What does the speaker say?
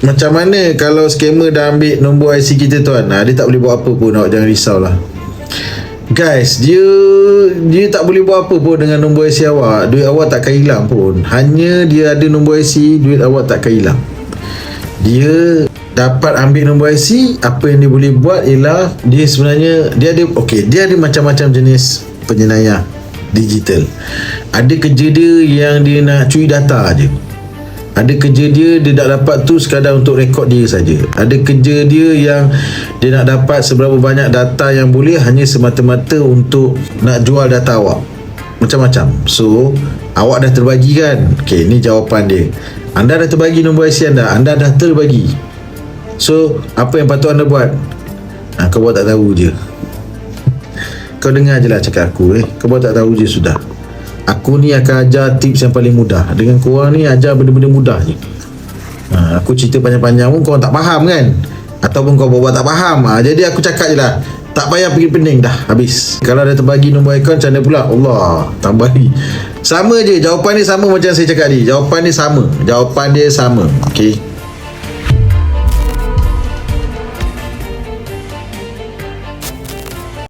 Macam mana kalau scammer dah ambil nombor IC kita tuan ha, Dia tak boleh buat apa pun Awak jangan risau lah. Guys Dia Dia tak boleh buat apa pun Dengan nombor IC awak. Duit awak takkan hilang pun. Hanya dia ada nombor IC Duit awak takkan hilang. Dia Dapat ambil nombor IC Apa yang dia boleh buat Ialah Dia sebenarnya Dia ada Okay Dia ada macam-macam jenis Penyenayah Digital. Ada kerja dia Yang dia nak curi data je ada kerja dia Dia tak dapat tu Sekadar untuk rekod dia saja. Ada kerja dia yang Dia nak dapat Seberapa banyak data yang boleh Hanya semata-mata Untuk Nak jual data awak. Macam-macam. So Awak dah terbagi kan? Okay ni jawapan dia. Anda dah terbagi nombor IC anda. Anda dah terbagi. So Apa yang patut anda buat? Ha, Kau buat tak tahu je. Kau dengar je lah cakap aku eh. Kau buat tak tahu je sudah Aku ni akan ajar tips yang paling mudah. Dengan korang ni ajar benda-benda mudah je. Ha, Aku cerita panjang-panjang pun korang tak faham kan? Ataupun kau buat tak faham. Ha, Jadi aku cakap je lah. Tak payah pergi pening dah. Habis. Kalau dah terbagi nombor akaun Macam mana pula? Allah Tambahi Sama je. Jawapan dia sama macam saya cakap ni Jawapan dia sama. Jawapan dia sama. Okay